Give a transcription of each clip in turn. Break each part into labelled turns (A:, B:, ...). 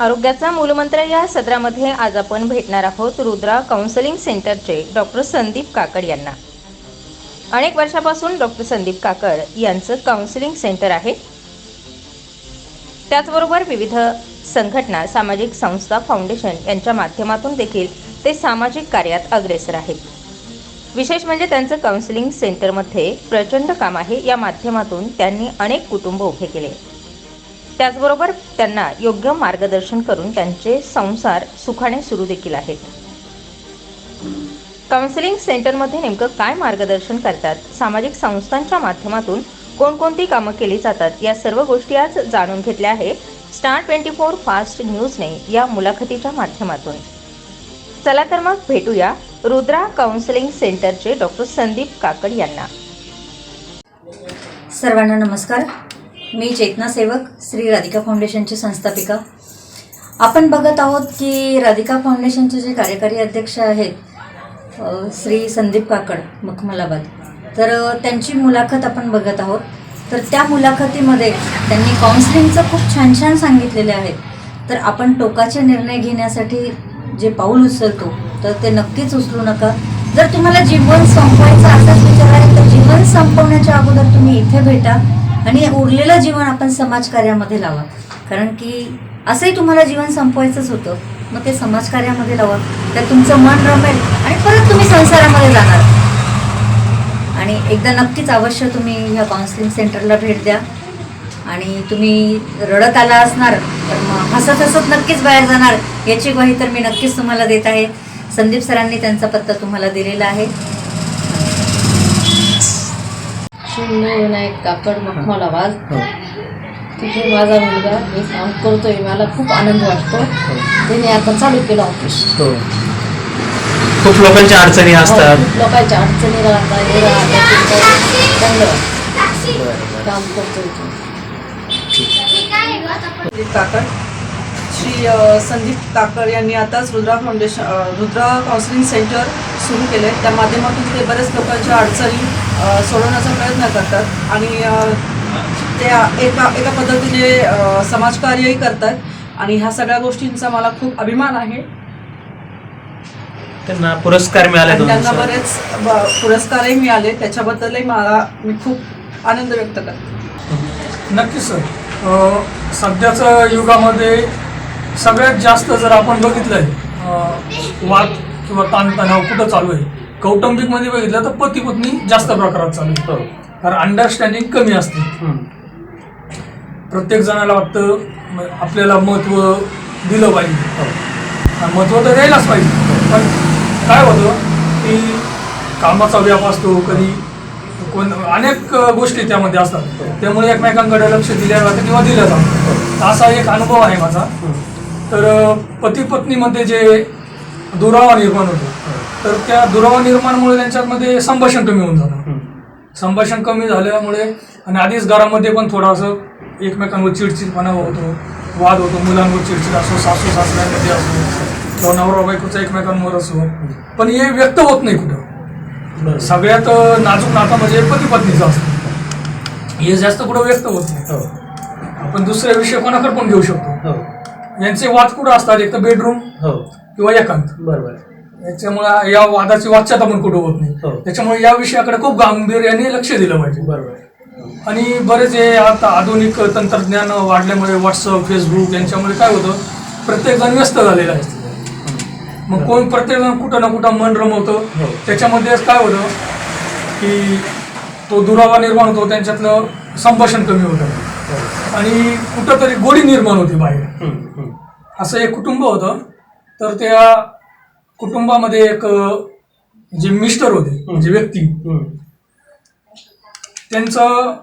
A: आरोग्याचा मूलमंत्र या सत्रामध्ये आज आपण भेटणार आहोत रुद्रा काउन्सिलिंग सेंटरचे डॉक्टर संदीप काकड यांना. अनेक वर्षापासून डॉक्टर संदीप काकड यांचं काउन्सिलिंग सेंटर आहे. त्याचबरोबर विविध संघटना सामाजिक संस्था फाउंडेशन यांच्या माध्यमातून देखील ते सामाजिक कार्यात अग्रेसर आहेत. विशेष म्हणजे त्यांचं काउन्सिलिंग सेंटरमध्ये प्रचंड काम आहे. या माध्यमातून त्यांनी अनेक कुटुंब उभे केले. त्याचबरोबर त्यांना योग्य मार्गदर्शन करून त्यांचे संसार सुखाने सुरू देखील आहेत. काउन्सिलिंग सेंटरमध्ये नेमकं काय मार्गदर्शन करतात? सामाजिक संस्थांच्या माध्यमातून कोणकोणती कामं केली जातात? या सर्व गोष्टी आज जाणून घेतल्या आहे स्टार ट्वेंटी फोर फास्ट न्यूजने या मुलाखतीच्या माध्यमातून. चला तर मग भेटूया रुद्रा काउन्सिलिंग सेंटरचे डॉक्टर संदीप काकड यांना.
B: सर्वांना नमस्कार. मी चेतना सेवक श्री राधिका फाउंडेशनची संस्थापिका. आपण बघत आहोत की राधिका फाउंडेशनचे जे कार्यकारी अध्यक्ष आहेत श्री संदीप काकड मखमलाबाद. तर त्यांची मुलाखत आपण बघत आहोत. तर त्या मुलाखतीमध्ये त्यांनी काउन्सिलिंगचं खूप छान छान सांगितलेले आहेत तर आपण टोकाचे निर्णय घेण्यासाठी जे पाऊल उचलतो तर ते नक्कीच उचलू नका. जर तुम्हाला जीवन संपवायचं असाच विचार आहे तर जीवन संपवण्याच्या अगोदर तुम्ही इथे भेटा. आणि उरलेलं जीवन आपण समाजकार्यामध्ये लावा. कारण की असंही तुम्हाला जीवन संपवायचंच होतं. मग ते समाजकार्यामध्ये लावा. तर तुमचं मन रमेल आणि परत तुम्ही संसारामध्ये जाणार. आणि एकदा नक्कीच अवश्य तुम्ही ह्या काउन्सिलिंग सेंटरला भेट द्या. आणि तुम्ही रडत आला असणार तर मग हसत हसत नक्कीच बाहेर जाणार. याची ग्वाही तर मी नक्कीच तुम्हाला देत आहे. संदीप सरांनी त्यांचा पत्ता तुम्हाला दिलेला आहे.
C: शून्य विनायक काकड मखमलाबाद तिथे माझा मुलगा मी काम करतोय मला खूप आनंद वाटतो. त्याने आता चालू केलं ऑफिस
D: हो. खूप लोकांच्या अडचणी असतात.
C: खूप लोकांच्या अडचणी राहतात हे. काम करतोय
E: काकड. श्री संदीप काकड यांनी आताच Rudra foundation Rudra counselling centre सुरू केलं आहे त्या माध्यमातून ते बऱ्याच लोकांच्या अडचणी सोडवण्याचा प्रयत्न करतात आणि ते एका एका पद्धतीने समाजकार्यही करतात. आणि ह्या सगळ्या गोष्टींचा मला खूप अभिमान आहे.
D: त्यांना पुरस्कार मिळाले
E: त्यांना. बरेच पुरस्कारही मिळाले. त्याच्याबद्दलही मला मी खूप आनंद व्यक्त करते.
F: नक्कीच सर. सध्याच्या युगामध्ये सगळ्यात जास्त जर आपण बघितलंय वाद किंवा ताणतणाव कुठं चालू आहे? कौटुंबिकमध्ये बघितलं तर पती पत्नी जास्त प्रकारात चालू आहे
D: हो.
F: कारण अंडरस्टँडिंग कमी असते. प्रत्येक जणाला वाटतं आपल्याला महत्त्व दिलं पाहिजे.
D: हो.
F: आणि महत्त्व तर द्यायलाच पाहिजे. पण काय होतं की कामाचा व्याप असतो कधी कोण अनेक गोष्टी त्यामध्ये असतात. त्यामुळे एकमेकांकडे लक्ष दिल्या जातं किंवा दिलं जातं. असा एक अनुभव आहे माझा. तर पती पत्नीमध्ये जे दुरावा निर्माण होतो तर त्या दुरावा निर्माणमुळे त्यांच्यामध्ये संभाषण कमी होऊन जातं
D: हम्म.
F: संभाषण कमी झाल्यामुळे आणि आधीच घरामध्ये पण थोडासा एकमेकांवर चिडचिडपणा होतो वाद होतो मुलांवर चिडचिड असो सासू सासऱ्यांमध्ये असो किंवा नवरा बायकोचा एकमेकांवर असो पण हे व्यक्त होत नाही कुठं. सगळ्यात नाजूक नाता म्हणजे पती पत्नीचा असतो हे जास्त कुठं व्यक्त होत नाही
D: हो.
F: आपण दुसरे विषय कोणाकडे पण घेऊ शकतो
D: हो.
F: यांचे वाद कुठं असतात एक तर बेडरूम
D: हो.
F: किंवा एकांत
D: बरोबर
F: याच्यामुळे या वादाची वाच्यता पण कुठं होत
D: हो.
F: नाही त्याच्यामुळे या विषयाकडे खूप गांभीर्याने लक्ष दिलं पाहिजे.
D: बरोबर.
F: आणि बरेच हे आता आधुनिक तंत्रज्ञान वाढल्यामुळे व्हॉट्सअप फेसबुक यांच्यामुळे काय होतं प्रत्येक जण व्यस्त झालेला आहे. मग कोण प्रत्येक जण कुठं ना कुठं मन रमवतं.
D: हो.
F: त्याच्यामध्ये काय होतं की तो दुरावा निर्माण होतो त्यांच्यातलं संभाषण कमी होतं. आणि कुठंतरी गोडी निर्माण होती बाहेर.
D: हम्म. हम्म.
F: असं एक कुटुंब होतं. तर त्या कुटुंबामध्ये एक जे मिस्टर होते म्हणजे व्यक्ती. त्यांचं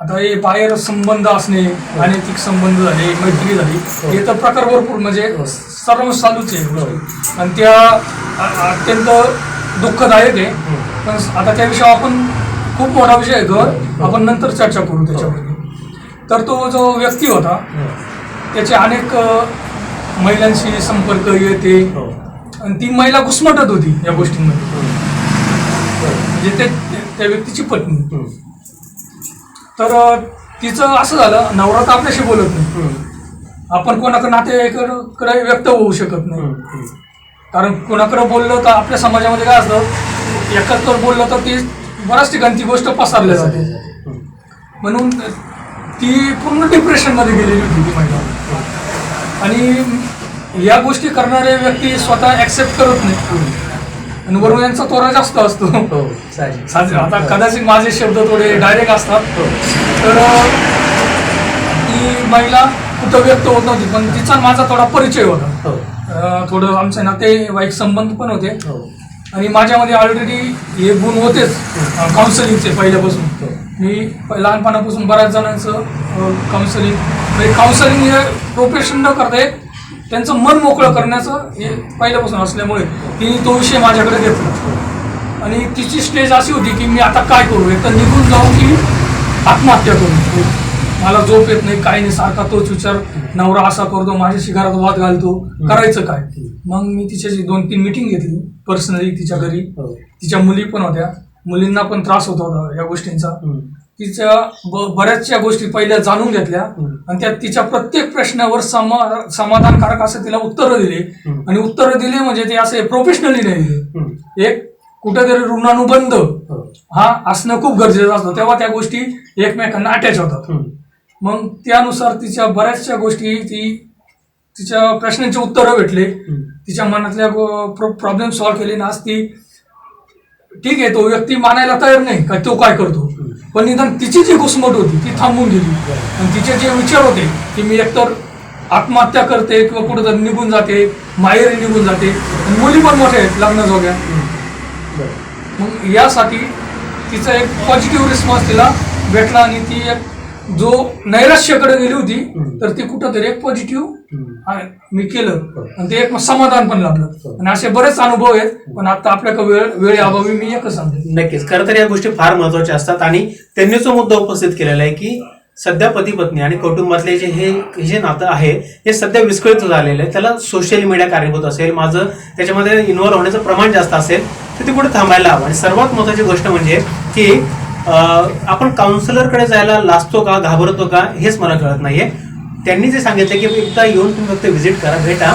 F: आता हे बाहेर संबंध असणे अनैतिक संबंध झाले मैत्री झाली हे. तर प्रकार भरपूर म्हणजे सर्व चालूच आहे. आणि त्या अत्यंत दुःखदायक आहे. पण आता त्याविषयी आपण खूप मोठा विषय आहे घर आपण नंतर चर्चा करू त्याच्यामध्ये तर तो जो व्यक्ती होता त्याचे अनेक महिलांशी संपर्क येते.
D: हो.
F: आणि ती महिला घुसमटत होती या गोष्टींमध्ये. म्हणजे ते त्या व्यक्तीची पत्नी. तर तिचं असं झालं नवरा तर आपल्याशी बोलत नाही. आपण कोणाकडे नातेवाईकडे व्यक्त होऊ शकत नाही. कारण कोणाकडे बोललं तर आपल्या समाजामध्ये काय असतं एकत्र बोललं तर ती बऱ्याच ठिकाणी ती गोष्ट पसरल्या जाते. म्हणून ती पूर्ण डिप्रेशनमध्ये गेलेली होती ती महिला. आणि या गोष्टी करणारे व्यक्ती स्वतः ऍक्सेप्ट करत नाही आणि वरून यांचा तोरा जास्त असतो.
D: हो साहजिक.
F: आता कदाचित माझे शब्द थोडे डायरेक्ट असतात.
D: हो.
F: तर अं, ती महिला कुठं व्यक्त होत नव्हती पण तिचा माझा थोडा परिचय होता.
D: हो.
F: अं, थोडं आमचे नातेवाईक संबंध पण होते.
D: हो.
F: आणि माझ्यामध्ये ऑलरेडी हे गुण होतेच काउन्सिलिंगचे पहिल्यापासून.
D: हो.
F: मी प- लहानपणापासून बऱ्याच जणांचं काउन्सिलिंग म्हणजे काउन्सिलिंग हे प्रोफेशन न करता एक त्यांचं मन मोकळं करण्याचं हे पहिल्यापासून असल्यामुळे तिने तो विषय माझ्याकडे घेतला. आणि तिची स्टेज अशी होती की मी आता काय करू? एक तर निघून जाऊ की आत्महत्या करू? मला झोप येत नाही काही नाही सारखा तोच विचार नवरा असा करतो माझ्याशी घरात वाद घालतो. करायचं काय? मग मी तिच्याशी दोन तीन मिटिंग घेतली पर्सनली तिच्या घरी.
D: हो.
F: तिच्या मुली पण होत्या. मुलींना पण त्रास होत होता या गोष्टींचा. तिच्या बऱ्याचशा गोष्टी पहिल्या जाणून घेतल्या. आणि त्या तिच्या प्रत्येक प्रश्नावर समा समाधानकारक असं तिला उत्तरं दिली. आणि उत्तरं दिली म्हणजे ते असे प्रोफेशनली नाही. एक कुठेतरी ऋणानुबंध.
D: हो.
F: हा असणं खूप गरजेचं असतं. तेव्हा त्या गोष्टी एकमेकांना अटॅच होतात. मग त्यानुसार तिच्या बऱ्याचशा गोष्टी ती तिच्या प्रश्नांची उत्तरं भेटले. तिच्या मनातल्या प्रॉब्लेम सॉल्व्ह केले. ना आज ती ठीक आहे तो व्यक्ती मानायला तयार नाही. का तो काय करतो? पण निदान तिची जी घुसमट होती ती थांबून गेली. आणि तिचे जे विचार होते की मी एकतर आत्महत्या करते किंवा कुठेतरी निघून जाते माहेरी निघून जाते आणि मुली पण मोठ्या आहेत लग्न जोग्या मग यासाठी तिचा एक पॉझिटिव्ह रिस्पॉन्स तिला भेटला आणि ती एक जो नैराश्याकडे गेली होती तर ती कुठंतरी एक पॉझिटिव्ह मी केलं. आणि ते एक समाधान पण लाभलं आणि असे बरेच अनुभव आहेत पण आता आपल्याकडे वेळ वेळेअभावी मी एकच सांगते.
D: नक्कीच. खरं तर या गोष्टी फार महत्त्वाच्या असतात आणि त्यांनी जो मुद्दा उपस्थित केलेला आहे की सध्या पती पत्नी आणि कुटुंबातले जे हे हे जे नातं आहे हे सध्या विस्कळीत झालेलं आहे. त्याला सोशल मीडिया कारणीभूत असेल माझं त्याच्यामध्ये इन्व्हॉल्व्ह होण्याचं प्रमाण जास्त असेल तर ते कुठे थांबायला हवं? आणि सर्वात महत्वाची गोष्ट म्हणजे की आपण काउन्सिलरकडे जायला लाजतो का घाबरतो का हेच मला कळत नाहीये. त्यांनी जे सांगितलं की एकदा येऊन तुम्ही फक्त व्हिजिट करा भेटा.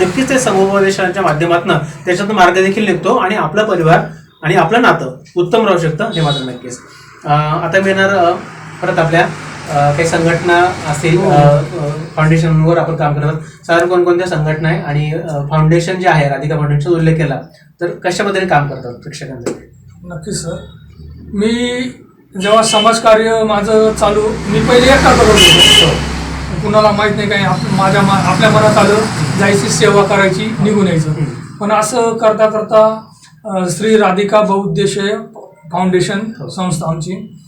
D: नक्कीच ते समुपदेशांच्या माध्यमातून त्याच्यातून मार्ग देखील निघतो आणि आपला परिवार आणि आपलं नातं उत्तम राहू शकतं हे मात्र नक्कीच. आता मी येणार परत आपल्या काही संघटना असतील फाउंडेशनवर आपण काम करतात साधारण कोणकोणत्या संघटना आहे आणि फाउंडेशन जे आहे राधिका फाउंडेशनचा उल्लेख केला तर कशा पद्धतीने काम करतात प्रेक्षकांसाठी
F: नक्कीच सर. मी जेव्हा समाजकार्य माझं चालू मी पहिले एकटा करत होतो. कुणाला माहीत नाही काही आप- माझ्या मा- आपल्या मनात आलं जायची सेवा करायची निघून यायचं. पण असं करता करता श्री राधिका बहुउद्देशीय फाउंडेशन संस्था आमची.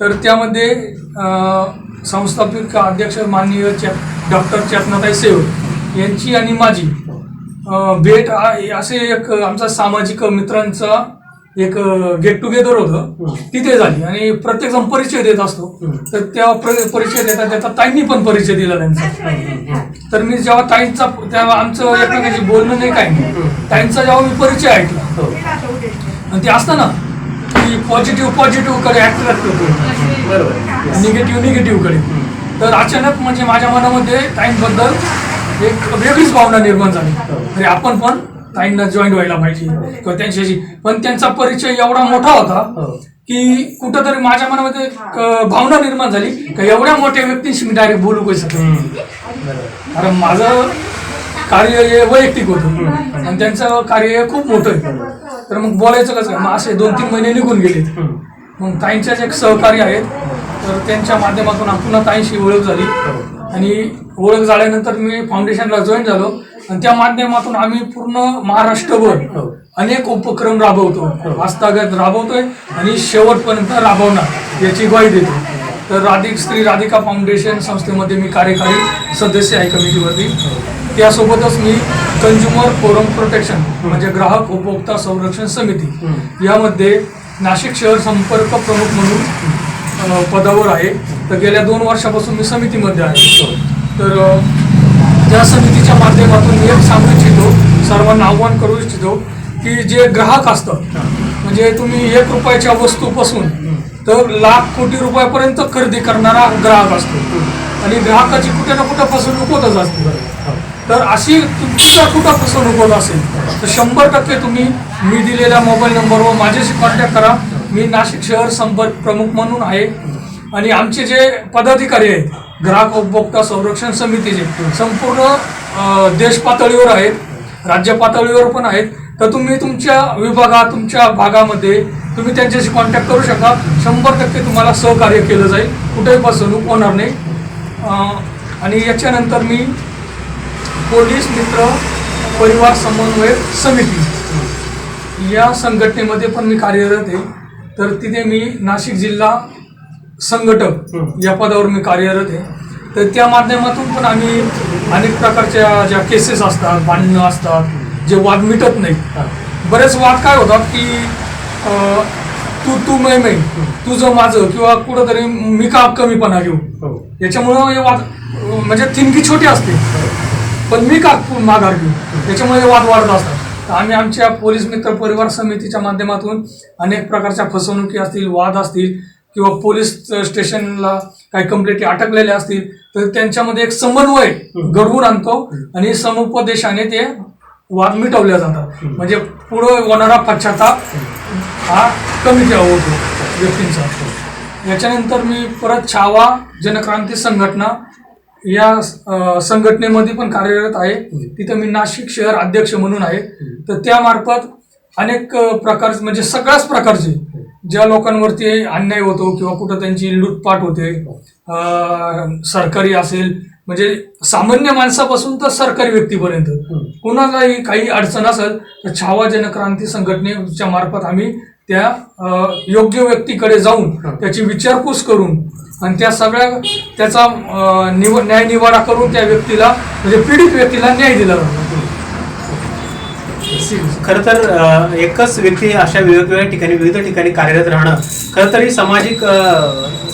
F: तर त्यामध्ये अं, संस्थापित अध्यक्ष माननीय चे डॉक्टर चेतनाताई सेवक यांची आणि माझी भेट असे एक आमचा सामाजिक मित्रांचा एक गेट टुगेदर होतं. तिथे झाली. आणि प्रत्येक जण परिचय देत असतो. तर त्या प्र- परिचय देता देता ताईंनी पण परिचय दिला त्यांचा. तर मी जेव्हा ताईंचा तेव्हा आमचं एकमेकांशी बोलणं नाही काही नाही. ताईंचा जेव्हा मी परिचय ऐकला.
D: हो.
F: आणि ते असतं ना की पॉझिटिव्ह पॉझिटिव्हकडे अट्रॅक्ट होतो
D: बरोबर.
F: निगेटिव्ह निगेटिव्हकडे. तर अचानक म्हणजे माझ्या मनामध्ये ताईंबद्दल एक वेगळीच भावना निर्माण झाली. अरे आपण पण ताईंना जॉईन व्हायला पाहिजे. किंवा त्यांच्याशी. पण त्यांचा परिचय एवढा मोठा होता
D: हो.
F: की कुठंतरी माझ्या मनामध्ये भावना निर्माण झाली का एवढ्या मोठ्या व्यक्तींशी मी डायरेक्ट बोलू कसं
D: बरोबर.
F: कारण माझं कार्य हे वैयक्तिक होतं. आणि त्यांचं कार्य हे खूप मोठं आहे. तर मग बोलायचं कसं? मग असे दोन तीन महिने निघून
D: हम्म.
F: मग ताईंच्याच एक सहकारी आहेत तर त्यांच्या माध्यमातून आपण पुन्हा ताईंशी ओळख झाली. आणि ओळख झाल्यानंतर मी फाउंडेशनला जॉईन झालो. आणि त्या माध्यमातून आम्ही पूर्ण महाराष्ट्रभर अनेक उपक्रम राबवतो. आस्थागत राबवतोय आणि शेवटपर्यंत राबवणार याची ग्वाही देतो. तर राधिक श्री राधिका फाउंडेशन संस्थेमध्ये मी कार्यकारी सदस्य आहे कमिटीवरती. त्यासोबतच मी कन्झ्युमर फोरम प्रोटेक्शन म्हणजे ग्राहक उपभोक्ता संरक्षण समिती यामध्ये नाशिक शहर संपर्क प्रमुख म्हणून पदावर आहे. तर गेल्या दोन वर्षापासून मी समितीमध्ये आहे. तर त्या समितीच्या माध्यमातून मी एक सांगू इच्छितो सर्वांना आव्हान करू इच्छितो की जे ग्राहक असतात म्हणजे तुम्ही एक रुपयाच्या वस्तूपासून तर तर लाख कोटी रुपयापर्यंत खरेदी करणारा ग्राहक असतो. आणि ग्राहकाची कुठे ना कुठे फसवणूक होतच असते. तर अशी तुमच्या कुठं फसवणूक होत असेल तर शंभर टक्के तुम्ही मी दिलेल्या मोबाईल नंबरवर माझ्याशी कॉन्टॅक्ट करा. मी नाशिक शहर संपर्क प्रमुख म्हणून आहे. आणि आमचे जे पदाधिकारी आहेत ग्राहक उपभोक्ता संरक्षण समितीचे संपूर्ण देश पातळीवर आहेत राज्य पातळीवर पण आहेत. तर तुम्ही तुमच्या विभागात तुमच्या भागामध्ये तुम्ही त्यांच्याशी कॉन्टॅक्ट करू शकता. शंभर टक्के तुम्हाला सहकार्य केलं जाईल. कुठेही फसवणूक होणार नाही. आणि याच्यानंतर मी पोलीस मित्र परिवार समन्वय समिती या संघटनेमध्ये पण मी कार्यरत आहे. तर तिथे मी नाशिक जिल्हा संघटक या पदावर मी कार्यरत आहे. तर त्या माध्यमातून पण आम्ही अनेक प्रकारच्या ज्या केसेस असतात भांडणं असतात जे वाद मिटत नाहीत. बरेच वाद काय होतात की तू तू मै मै तुझं माझं किंवा कुठंतरी मी का कमीपणा घेऊ? याच्यामुळं हे वाद म्हणजे थिमकी छोटी असते. पण मी का माघार घेऊ? त्याच्यामुळे हे वाद वाढत असतात. तर आम्ही आमच्या पोलीस मित्र परिवार समितीच्या माध्यमातून अनेक प्रकारच्या फसवणुकी असतील वाद असतील किंवा पोलीस स्टेशनला काही कंप्लेंटी अटकलेल्या असतील तर त्यांच्यामध्ये एक समन्वय घडवून आणतो आणि समुपदेशाने ते वाद मिटवल्या जातात. म्हणजे पुढं होणारा पश्चाताप हा कमी केला होतो व्यक्तींचा. याच्यानंतर मी परत छावा जनक्रांती संघटना या संघटनेमध्ये पण कार्यरत आहे. तिथं मी नाशिक शहर अध्यक्ष म्हणून आहे. तर त्यामार्फत अनेक अ, प्रकार म्हणजे सगळ्याच प्रकारचे ज्या लोकांवरती अन्याय होतो किंवा कुठं त्यांची लूटपाट होते सरकारी असेल म्हणजे सामान्य माणसापासून तर सरकारी व्यक्तीपर्यंत. कुणालाही काही अडचण असेल तर छावा जनक्रांती संघटनेच्या मार्फत आम्ही त्या योग्य व्यक्तीकडे जाऊन त्याची विचारपूस करून आणि त्या सगळ्या त्याचा निव न्याय निवाडा करून त्या व्यक्तीला म्हणजे पीडित व्यक्तीला न्याय दिला जातो.
D: खरं तर एकच व्यक्ती अशा वेगवेगळ्या ठिकाणी विविध ठिकाणी कार्यरत राहणं खरं तर ही सामाजिक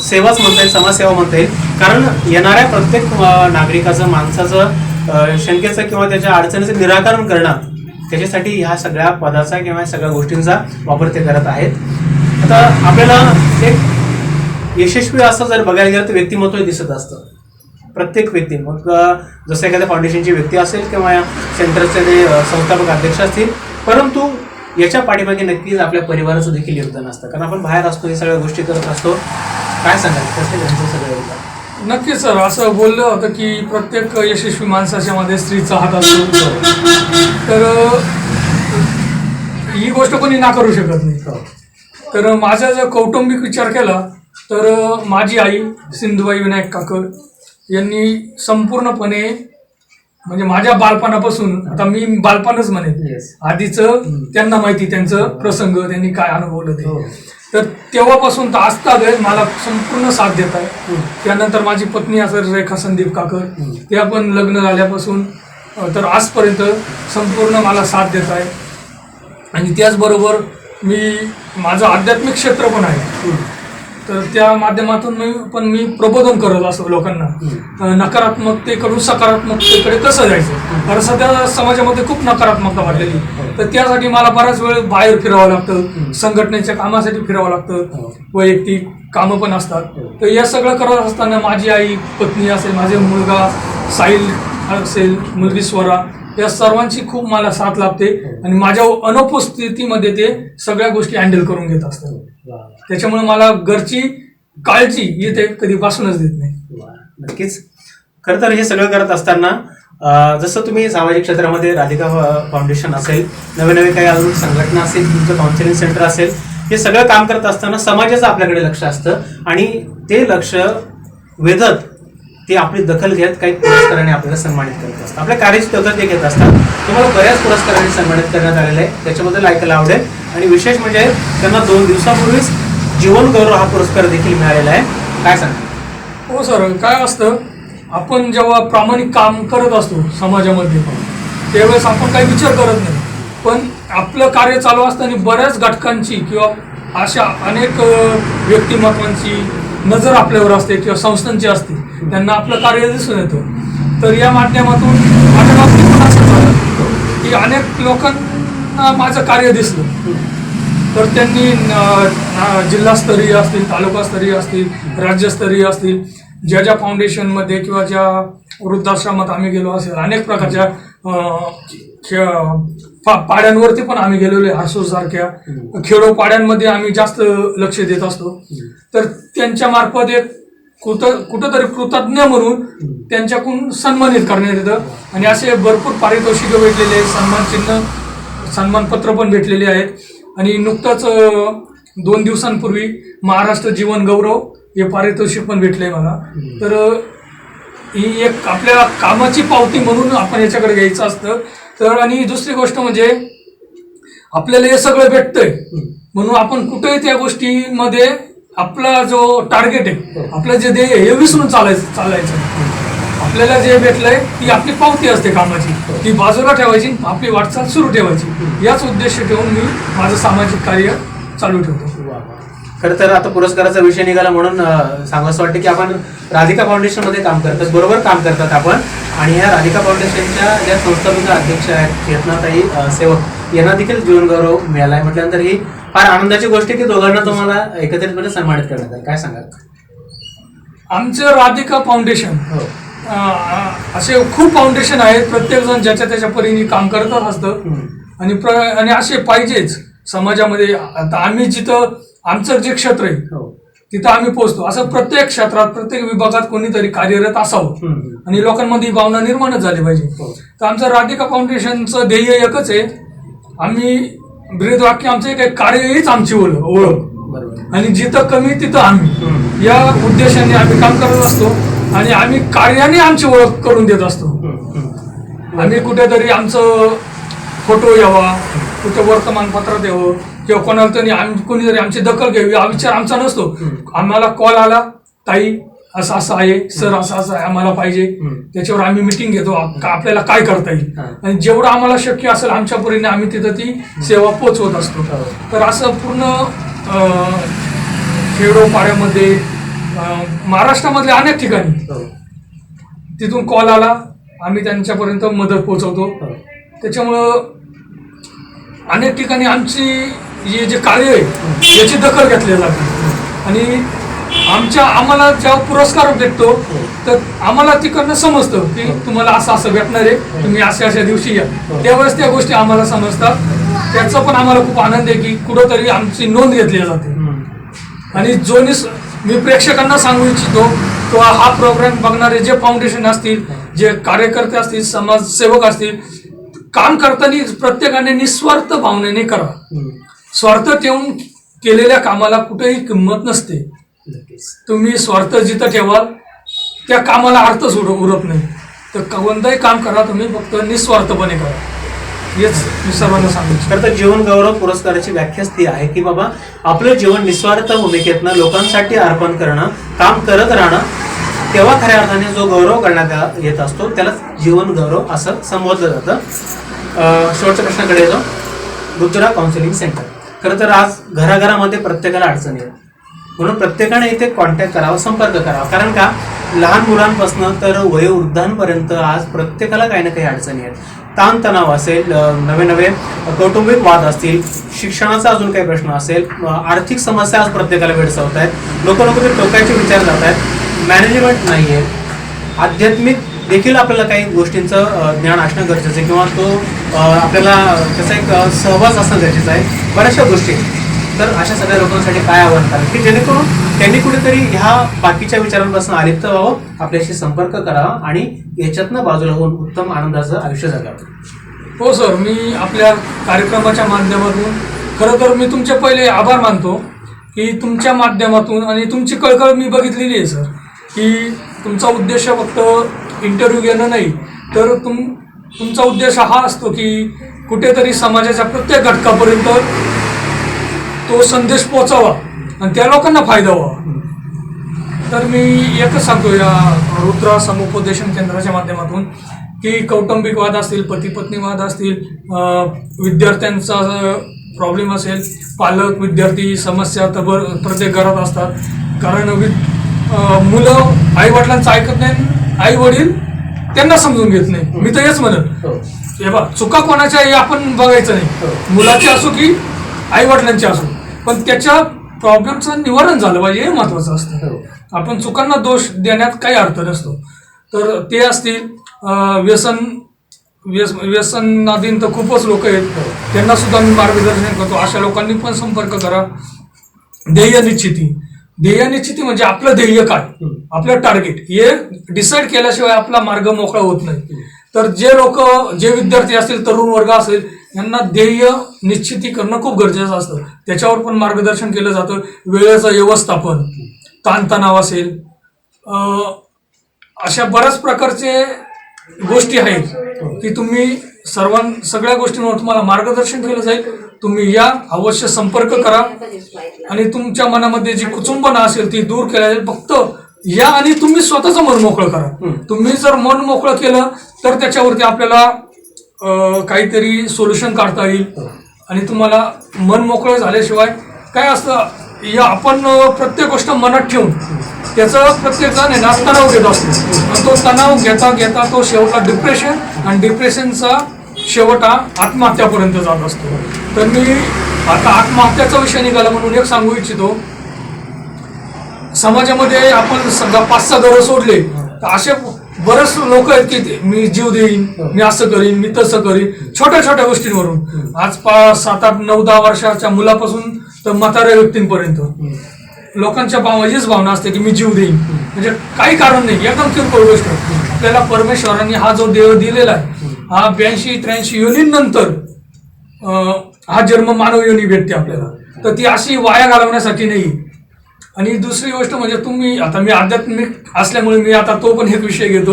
D: सेवाच म्हणता येईल समाजसेवा म्हणता येईल. कारण येणाऱ्या प्रत्येक नागरिकाचं माणसाचं शंकेचं किंवा त्याच्या अडचणीचं निराकरण करणं त्याच्यासाठी ह्या सगळ्या पदाचा किंवा सगळ्या गोष्टींचा वापर ते करत आहेत. आता आपल्याला एक यशस्वी असं जर बघायला गेलं तर व्यक्तिमत्व दिसत असतं. प्रत्येक व्यक्ती मग जसं एखाद्या फाउंडेशनची व्यक्ती असेल किंवा या सेंटरचे जे संस्थापक अध्यक्ष असतील परंतु याच्या पाठीमागे नक्कीच आपल्या परिवाराचं देखील योगदान असतं. कारण आपण बाहेर असतो हे सगळ्या गोष्टी करत असतो. काय सांगाल? कसं त्यांचं सगळं योगदान?
F: नक्कीच सर. असं बोललं होतं की प्रत्येक यशस्वी माणसाच्या मध्ये स्त्रीचा हात असतो. तर ही गोष्ट कोणी नाकारू शकत नाही. तर माझा जर कौटुंबिक विचार केला तर माझी आई सिंधुबाई विनायक काकर यांनी संपूर्णपणे म्हणजे माझ्या बालपणापासून आता मी बालपणच म्हणेन
D: Yes.
F: आधीचं त्यांना माहिती त्यांचं प्रसंग त्यांनी काय अनुभवलं ते. तर तेव्हापासून तर आजतागत मला संपूर्ण साथ देत आहे. त्यानंतर माझी पत्नी असं रेखा संदीप काकर त्या पण लग्न झाल्यापासून तर आजपर्यंत संपूर्ण मला साथ देत आहे. आणि त्याचबरोबर मी माझं आध्यात्मिक क्षेत्र पण आहे. तर त्या माध्यमातून मी पण मी प्रबोधन करत असतो लोकांना. नकारात्मकतेकडून सकारात्मकतेकडे कसं जायचं? कारण सध्या समाजामध्ये खूप नकारात्मकता वाढलेली तर त्यासाठी मला बराच वेळ बाहेर फिरावं लागतं. संघटनेच्या कामासाठी फिरावं लागतं. वैयक्तिक कामं पण असतात. तर या सगळं करत असताना माझी आई पत्नी असेल माझे मुलगा साहिल असेल मुलगी स्वरा या सर्वांची खूप मला साथ लाभते आणि माझ्या अनुपस्थितीमध्ये ते सगळ्या गोष्टी हँडल करून घेत असतात. त्याच्यामुळे मला घरची काळजी येते कधीपासूनच देत नाही.
D: नक्कीच. खरं तर हे सगळं करत असताना जसं तुम्ही सामाजिक क्षेत्रामध्ये राधिका फाउंडेशन असेल नवे नवे काही अजून संघटना असेल तुमचं काउन्सिलिंग सेंटर असेल हे सगळं काम करत असताना समाजाचं आपल्याकडे लक्ष असतं आणि ते लक्ष वेधत ते आपली दखल घेत काही पुरस्काराने आपल्याला सन्मानित करत असतात आपल्या कार्याची दखल ते घेत असतात. तुम्हाला बऱ्याच पुरस्कारांनी सन्मानित करण्यात आलेलं आहे. त्याच्याबद्दल ऐकायला आवडेल. आणि विशेष म्हणजे त्यांना दोन दिवसापूर्वीच जीवन गौरव हा पुरस्कार देखील मिळालेला आहे. काय सांगा
F: हो सर काय असतं आपण जेव्हा प्रामाणिक काम करत असतो समाजामध्ये त्यावेळेस आपण काही विचार करत नाही. पण आपलं कार्य चालू असताना बऱ्याच घटकांची किंवा अशा अनेक व्यक्तिमत्वांची नजर आपल्यावर असते किंवा संस्थांची असते त्यांना आपलं कार्य दिसून येतं. तर या माध्यमातून माझ्या बाबतीत पण असं झालं की अनेक लोकांना माझं कार्य दिसलं. तर त्यांनी जिल्हास्तरीय असतील तालुकास्तरीय असतील राज्यस्तरीय असतील ज्या ज्या फाउंडेशनमध्ये किंवा ज्या वृद्धाश्रमात आम्ही गेलो असेल अनेक प्रकारच्या पाड्यांवरती पण आम्ही गेलेलो आहे हासूर सारख्या खेडोपाड्यांमध्ये आम्ही जास्त लक्ष देत असतो. तर त्यांच्या मार्फत एक कृत कुठंतरी कृतज्ञ म्हणून त्यांच्याकडून सन्मानित करण्यात येतं. आणि असे भरपूर पारितोषिकं भेटलेले आहेत सन्मान चिन्ह सन्मानपत्र पण भेटलेले आहेत. आणि नुकतंच दोन दिवसांपूर्वी महाराष्ट्र जीवन गौरव हे पारितोषिक पण भेटले मला. तर ही एक आपल्या कामाची पावती म्हणून आपण याच्याकडे घ्यायचं असतं. तर आणि दुसरी गोष्ट म्हणजे आपल्याला हे सगळं भेटतंय. म्हणून आपण कुठेही त्या गोष्टीमध्ये आपला जो टार्गेट आहे आपलं जे ध्येय हे विसरून चालायचं चालायचं आपल्याला जे भेटलंय ती आपली पावती असते कामाची. ती बाजूला ठेवायची आपली वाटचाल सुरू ठेवायची. याच उद्देश ठेवून मी माझं सामाजिक कार्य चालू ठेवतो.
D: खरं तर आता पुरस्काराचा विषय निघाला म्हणून अं, सांगावंसं वाटतं की आपण राधिका फाउंडेशनमध्ये काम करतात बरोबर काम करतात आपण. आणि या राधिका फाउंडेशनच्या ज्या संस्थापक अध्यक्ष आहेत चेतनाताई सेवक यांना देखील जीवन गौरव मिळाला आहे म्हटल्यानंतर ही फार आनंदाची गोष्ट आहे की दोघांना तुम्हाला एकत्रितपणे सन्मानित करण्यात आलं. काय सांगाल?
F: आमचं राधिका फाउंडेशन
D: हो.
F: असे खूप फाउंडेशन आहेत प्रत्येक जण ज्याच्या त्याच्या परीने काम करतच असतं. आणि प्र आणि असे पाहिजेच समाजामध्ये. आता आम्ही जिथं आमचं जे क्षेत्र आहे
D: हो.
F: तिथं आम्ही पोहोचतो. असं प्रत्येक क्षेत्रात प्रत्येक विभागात कोणीतरी कार्यरत असावं. आणि लोकांमध्ये ही भावना निर्माणच झाली पाहिजे.
D: हो.
F: तर आमचं राधिका फाउंडेशनचं ध्येय एकच आहे. आम्ही ब्रीद वाक्य आमचं एक कार्य हीच आमची ओळख. ओळख आणि जिथं कमी तिथं आम्ही. या उद्देशाने आम्ही काम करत असतो. आणि आम्ही कार्याने आमची ओळख करून देत असतो. आम्ही कुठेतरी आमचं फोटो यावा कुठे वर्तमानपत्रात यावं किंवा कोणाला तरी आम्ही कोणीतरी आमची दखल घ्यावी हा विचार आमचा नसतो आम्हाला कॉल आला ताई असं असं आहे सर असं असं आहे आम्हाला पाहिजे. त्याच्यावर आम्ही मिटिंग घेतो आपल्याला काय करता येईल. आणि जेवढं आम्हाला शक्य असेल आमच्या परीने आम्ही तिथं ती सेवा पोचवत असतो
D: हो.
F: तर असं पूर्ण खेडोपाड्यामध्ये महाराष्ट्रामधल्या अनेक ठिकाणी.
D: हो.
F: तिथून कॉल आला आम्ही त्यांच्यापर्यंत मदत पोहोचवतो.
D: हो.
F: त्याच्यामुळं अनेक ठिकाणी आमची हे जे कार्य आहे याची दखल घेतली जाते आणि आमच्या आम्हाला जेव्हा पुरस्कार भेटतो तर आम्हाला तिकडनं समजतं की तुम्हाला असं असं भेटणार आहे तुम्ही अशा अशा दिवशी या. त्यावेळेस त्या गोष्टी आम्हाला समजतात. त्याचा पण आम्हाला खूप आनंद आहे की कुठंतरी आमची नोंद घेतली जाते. आणि जो निस मी प्रेक्षकांना सांगू इच्छितो किंवा हा प्रोग्राम बघणारे जे फाउंडेशन असतील जे कार्यकर्ते असतील समाजसेवक असतील काम करताना प्रत्येकाने निस्वार्थ भावनेने करा. स्वार्थ ठेवून केलेल्या कामाला कुठेही किंमत नसते. तुम्ही स्वार्थ जिथं ठेवाल त्या कामाला अर्थच उर उरत नाही. तर कोणतंही काम करा तुम्ही फक्त निस्वार्थपणे करा. हेच मी सर्वांना सांगू
D: तर जीवन गौरव पुरस्काराची व्याख्याच ती आहे की बाबा आपलं जीवन निस्वार्थ भूमिकेतनं लोकांसाठी अर्पण करणं काम करत राहणं तेव्हा खऱ्या अर्थाने जो गौरव करण्यात येत असतो त्याला जीवन गौरव असं संबोधलं जातं. अं, शेवटच्या प्रश्नाकडे येतो. रुद्रा काउन्सिलिंग सेंटर खरं तर आज घराघरामध्ये प्रत्येकाला अडचणी आहेत म्हणून प्रत्येकाने इथे कॉन्टॅक्ट करावा संपर्क करावा. कारण का? लहान मुलांपासून तर वयोवृद्धांपर्यंत आज प्रत्येकाला काही ना काही अडचणी आहेत ताणतणाव असेल नवे नवे कौटुंबिक वाद असतील शिक्षणाचा अजून काही प्रश्न असेल आर्थिक समस्या आज प्रत्येकाला भेडसावत आहेत लोक लोक ते टोकायचे विचार जात आहेत मॅनेजमेंट नाही आहे आध्यात्मिक देखील आपल्याला काही गोष्टींचं ज्ञान असणं गरजेचं आहे किंवा तो आपल्याला त्याचा एक सहवास असणं गरजेचं आहे. बऱ्याचशा गोष्टी तर अशा सगळ्या लोकांसाठी काय आव्हान? कराल की जेणेकरून त्यांनी कुठेतरी ह्या बाकीच्या विचारांपासून आलिप्त व्हावं आपल्याशी संपर्क करावा आणि याच्यातनं बाजूला होऊन उत्तम आनंदाचं आयुष्य जगावं.
F: हो सर मी आपल्या कार्यक्रमाच्या माध्यमातून खरं तर मी तुमचे पहिले आभार मानतो की तुमच्या माध्यमातून आणि तुमची कळकळ मी बघितलेली आहे सर की तुमचा उद्देश फक्त इंटरव्ह्यू घेणं नाही तर तुम तुमचा उद्देश हा असतो की कुठेतरी समाजाच्या प्रत्येक घटकापर्यंत तो संदेश पोचावा आणि त्या लोकांना फायदा व्हावा. तर मी एकच सांगतो या रुद्रा समुपदेशन केंद्राच्या माध्यमातून की कौटुंबिक वाद असतील पती पत्नी वाद असतील विद्यार्थ्यांचा प्रॉब्लेम असेल पालक विद्यार्थी समस्या तर बर प्रत्येक घरात असतात. कारण मुलं आई वडिलांचं ऐकत नाही आई वडील त्यांना समजून घेत नाही. मी तर हेच म्हणत.
D: हो.
F: हे बा चुका कोणाच्या हे आपण बघायचं
D: हो.
F: नाही मुलाची असो की आई वडिलांची असो. पण त्याच्या प्रॉब्लेमचं निवारण झालं पाहिजे हे महत्वाचं असतं. आपण चुकांना दोष देण्यात काही अर्थ नसतो. तर ते असतील व्यसन व्यस व्यसनाधीन तर खूपच लोक आहेत. त्यांना सुद्धा मी मार्गदर्शन करतो. अशा लोकांनी पण संपर्क करा. ध्येय निश्चिती. ध्येय निश्चिती म्हणजे आपलं ध्येय काय? आपलं टार्गेट हे डिसाईड केल्याशिवाय आपला मार्ग मोकळा होत नाही. तर जे लोक जे विद्यार्थी असतील तरुण वर्ग असेल यांना ध्येय निश्चिती करणं खूप गरजेचं असतं. त्याच्यावर पण मार्गदर्शन केलं जातं. वेळेचं व्यवस्थापन ताणतणाव असेल अशा बऱ्याच प्रकारचे गोष्टी आहेत. की तुम्ही सर्वां सगळ्या गोष्टींवर तुम्हाला मार्गदर्शन केलं जाईल. तुम्ही या अवश्य संपर्क करा. आणि तुमच्या मनामध्ये जी कुचुंबना असेल ती दूर केल्या जाईल. फक्त या आणि तुम्ही स्वतःचं मन मोकळं करा. तुम्ही जर मन मोकळं केलं तर त्याच्यावरती आपल्याला काहीतरी सोल्युशन काढता येईल. आणि तुम्हाला मन मोकळं झाल्याशिवाय काय असतं या आपण प्रत्येक गोष्ट मनात ठेवून त्याचा प्रत्येक जण आहे ना तणाव घेत असतो. आणि तो तणाव घेता घेता तो शेवटला डिप्रेशन आणि डिप्रेशनचा शेवट हा आत्महत्यापर्यंत जात असतो. तर मी आता आत्महत्याचा विषय निघाला म्हणून एक सांगू इच्छितो. समाजामध्ये आपण समजा पाच सहा घरं सोडले तर असे बरेच लोक आहेत की ते- मी जीव देईन मी असं करीन मी तसं करीन छोट्या छोट्या गोष्टींवरून. आज पाच सात आठ नऊ दहा वर्षाच्या मुलापासून तर म्हाताऱ्या व्यक्तींपर्यंत. लोकांच्या भाव हीच भावना असते की मी जीव देईन. म्हणजे काही कारण नाही एकदम किरकोळ गोष्ट. आपल्याला परमेश्वरांनी हा जो देव दिलेला आहे हा. ब्याऐंशी त्र्याऐंशी योनींनंतर हा जन्म मानव योनी भेटते आपल्याला. तर ती अशी वाया घालवण्यासाठी नाही. आणि दुसरी गोष्ट म्हणजे तुम्ही आता मी आध्यात्मिक असल्यामुळे मी आता तो पण एक विषय घेतो.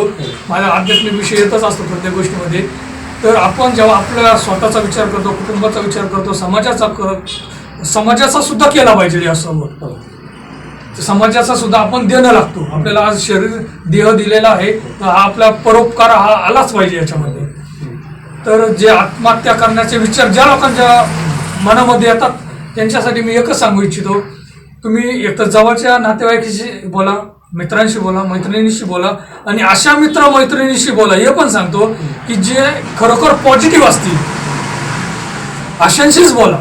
F: माझा आध्यात्मिक विषय येतच असतो प्रत्येक गोष्टीमध्ये. तर आपण जेव्हा आपला स्वतःचा विचार करतो कुटुंबाचा विचार करतो समाजाचा कर समाजाचा सुद्धा केला पाहिजे यासोबत समाजाचा सुद्धा आपण देणं लागतो. आपल्याला आज शरीर देह दिलेला आहे तर हा आपला परोपकार हा आलाच पाहिजे याच्यामध्ये. तर जे आत्महत्या करण्याचे विचार ज्या लोकांच्या मनामध्ये येतात त्यांच्यासाठी मी एकच सांगू इच्छितो तुम्ही एक तर जवळच्या नातेवाईकाशी बोला मित्रांशी बोला मैत्रिणींशी बोला आणि अशा मित्र मैत्रिणीशी बोला. हे पण सांगतो की जे खरोखर पॉझिटिव्ह असतील अशांशीच बोला.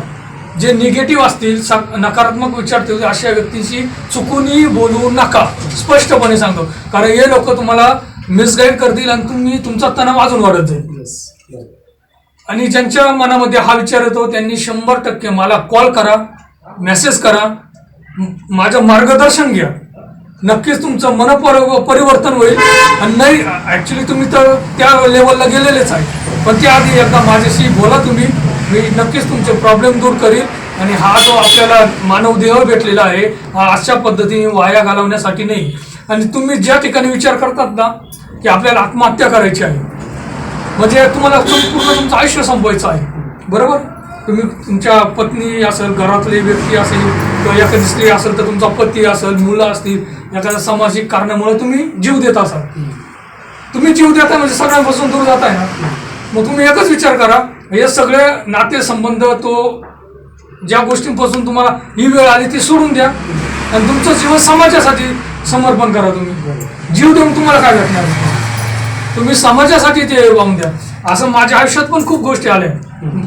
F: जे निगेटिव्ह असतील नकारात्मक विचार ठेवतील अशा व्यक्तीशी चुकूनही बोलू नका. स्पष्टपणे सांगतो. कारण हे लोक तुम्हाला मिसगाईड करतील आणि तुम्ही तुमचा तणाव अजून वाढत जाईल. आणि ज्यांच्या मनामध्ये हा विचार येतो त्यांनी शंभर टक्के मला कॉल करा मेसेज करा माझं मार्गदर्शन घ्या. नक्कीच तुमचं मनपर परिवर्तन होईल. आणि नाही ॲक्च्युली तुम्ही तर त्या लेवलला गेलेलेच आहे. पण त्याआधी एकदा माझ्याशी बोला तुम्ही. मी नक्कीच तुमचे प्रॉब्लेम दूर करील. आणि हा जो आपल्याला मानव देह भेटलेला आहे हा अशा पद्धतीने वाया घालवण्यासाठी नाही. आणि तुम्ही ज्या ठिकाणी विचार करतात ना की आपल्याला आत्महत्या करायची आहे. म्हणजे तुम्हाला पूर्ण तुमचं आयुष्य संपवायचं आहे. बरोबर? तुम्ही तुमच्या पत्नी असेल घरातली व्यक्ती असेल किंवा एखादी स्त्री असेल तर तुमचा पती असेल मुलं असतील एखाद्या सामाजिक कारणामुळे तुम्ही जीव देत असाल. तुम्ही जीव देता म्हणजे सगळ्यांपासून दूर जाताय ना? मग तुम्ही एकच विचार करा हे सगळे नाते संबंध तो ज्या गोष्टींपासून तुम्हाला ही वेळ आली ती सोडून द्या आणि तुमचं जीवन समाजासाठी समर्पण करा तुम्ही. जीव देऊन तुम्हाला काय भेटणार? तुम्ही समाजासाठी ते वाहून द्या. असं माझ्या आयुष्यात पण खूप गोष्टी आल्या.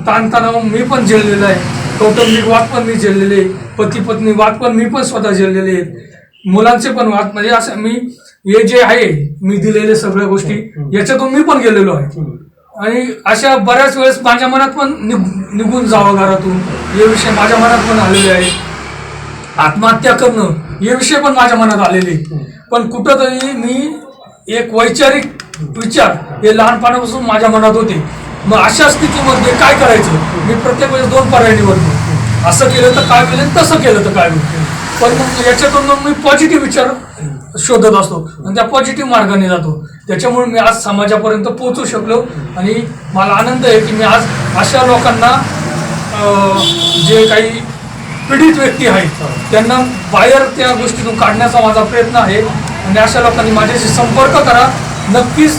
F: ताणतणाव मी पण झेललेला आहे. कौटुंबिक वाद पण मी झेललेले पती पत्नी वाद पण मी पण स्वतः झेललेले आहेत. मुलांचे पण वाद म्हणजे असं मी हे जे आहे मी दिलेले सगळ्या गोष्टी याच्यातून मी पण गेलेलो आहे. आणि अशा बऱ्याच वेळेस माझ्या मनात पण निघ- निघून जावं घरातून. हे विषय माझ्या मनात पण आलेले आहे आत्महत्या करणं हे विषय पण माझ्या मनात आलेले पण कुठंतरी मी एक वैचारिक विचार हे लहानपणापासून माझ्या मनात होते. मग अशा स्थितीमध्ये काय करायचं? मी प्रत्येक वेळेस दोन पर्याय निवडतो असं केलं तर काय मिळेल तसं केलं तर काय मिळेल पण मग याच्यातून मग मी पॉझिटिव्ह विचार शोधत असतो. आणि त्या पॉझिटिव्ह मार्गाने जातो. त्याच्यामुळे मी आज समाजापर्यंत पोहोचू शकलो आणि मला आनंद आहे की मी आज अशा लोकांना जे काही पीडित व्यक्ती आहेत त्यांना बाहेर त्या गोष्टीतून काढण्याचा माझा प्रयत्न आहे. आणि अशा लोकांनी माझ्याशी संपर्क करा. नक्कीच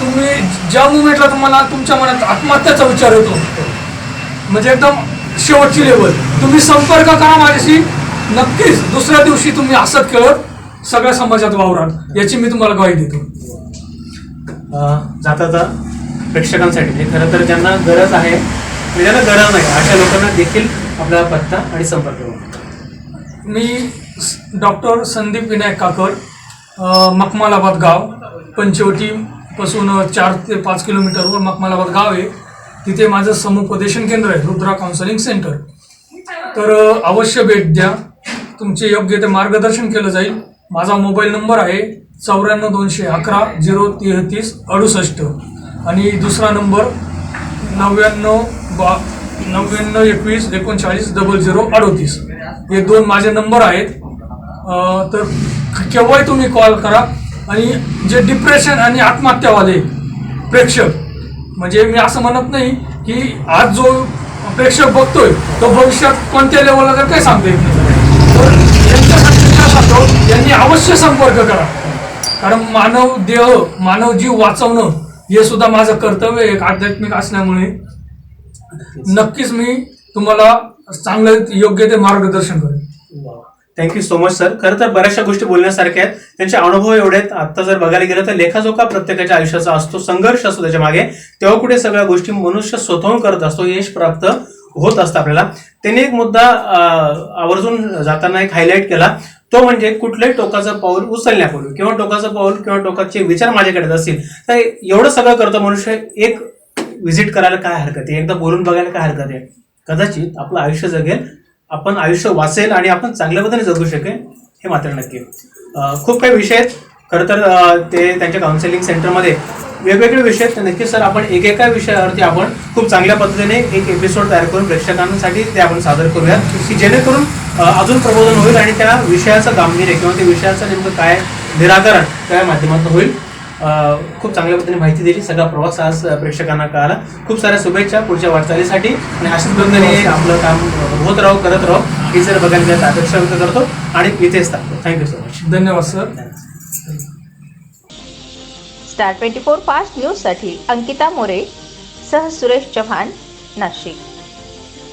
F: तुम्ही ज्या मुमेंटला तुम्हाला तुमच्या मनात आत्महत्याचा विचार येतो म्हणजे एकदम शेवटची लेवल तुम्ही संपर्क करा माझ्याशी. नक्कीच दुसऱ्या दिवशी तुम्ही हसत खेळत सगळ्या समाजात वावराल याची मी तुम्हाला ग्वाही देतो.
D: जाता जाता प्रेक्षकांसाठी म्हणजे खरं तर ज्यांना गरज आहे ज्यांना गरज नाही अशा लोकांना देखील आपला पत्ता आणि संपर्क करू
F: मी डॉक्टर संदीप विनायक काकर अ, मखमालाबाद गाव पासून चार ते पाच किलोमीटरवर मखमालाबाद गाव आहे. तिथे माझं समुपदेशन केंद्र आहे रुद्रा काउन्सिलिंग सेंटर तर अवश्य भेट द्या. तुमचे योग्य ते मार्गदर्शन केलं जाईल. माझा मोबाईल नंबर आहे चौऱ्याण्णव दोनशे अकरा झिरो तेहतीस अडुसष्ट. आणि दुसरा नंबर नव्याण्णव बा नव्याण्णव एकवीस एकोणचाळीस डबल झिरो अडोतीस. हे दोन माझे नंबर आहेत. तर केव्हाही तुम्ही कॉल करा. आणि जे डिप्रेशन आणि आत्महत्यावाले प्रेक्षक म्हणजे मी असं म्हणत नाही की आज जो प्रेक्षक बघतोय तो भविष्यात कोणत्या लेवलला तर काय सांगता येत नाही. तर यांच्यासाठी सांगतो यांनी अवश्य संपर्क करा. कारण मानव देह मानव जीव वाचवणं हे सुद्धा माझं कर्तव्य एक आध्यात्मिक असल्यामुळे. नक्कीच मी तुम्हाला चांगलं योग्य ते मार्गदर्शन करेन.
D: थँक्यू सो मच सर खरं तर बऱ्याचशा गोष्टी बोलण्यासारख्या आहेत. त्यांचे अनुभव एवढे आहेत. आता जर बघायला गेलं तर लेखाजोखा प्रत्येकाच्या आयुष्याचा असतो संघर्ष असतो त्याच्यामागे. तेव्हा कुठे सगळ्या गोष्टी मनुष्य स्वतःहून करत असतो यश प्राप्त होत असतं आपल्याला. त्यांनी एक मुद्दा आवर्जून जाताना एक हायलाईट केला. तो म्हणजे कुठल्याही टोकाचं पाऊल उचलण्यापूर्वी किंवा टोकाचं पाऊल किंवा टोकाचे विचार माझ्याकडे असतील तर एवढं सगळं करतो मनुष्य एक व्हिजिट करायला काय हरकत आहे? एकदा बोलून बघायला काय हरकत आहे? कदाचित आपलं आयुष्य जगेल आपण आयुष्य वाचेल आणि आपण चांगल्या पद्धतीने जगू शकेल हे मात्र नक्की. खूप काही विषय आहेत. खरं तर ते त्यांच्या काउन्सिलिंग सेंटरमध्ये वेगवेगळे विषय आहेत. नक्की सर आपण एकेका विषयावरती आपण खूप चांगल्या पद्धतीने एक एपिसोड तयार करून प्रेक्षकांसाठी ते आपण सादर करूयात की जेणेकरून अजून प्रबोधन होईल आणि त्या विषयाचं गांभीर्य किंवा त्या विषयाचं नेमकं काय निराकरण त्या माध्यमातून होईल. खूप चांगल्या पद्धतीने माहिती दिली. सगळा प्रवास आज प्रेक्षकांना कळाला. खूप साऱ्या शुभेच्छा पुढच्या वाटचालीसाठी. आणि अशाच पद्धतीने आपलं काम होत राहू करत राहू ही जर बघायला गेलं अपेक्षा व्यक्त करतो. आणि इथेच थांबतो. थँक्यू सो मच
F: धन्यवाद sir
A: Star twenty four fast न्यूजसाठी अंकिता मोरे सह सुरेश चव्हाण नाशिक.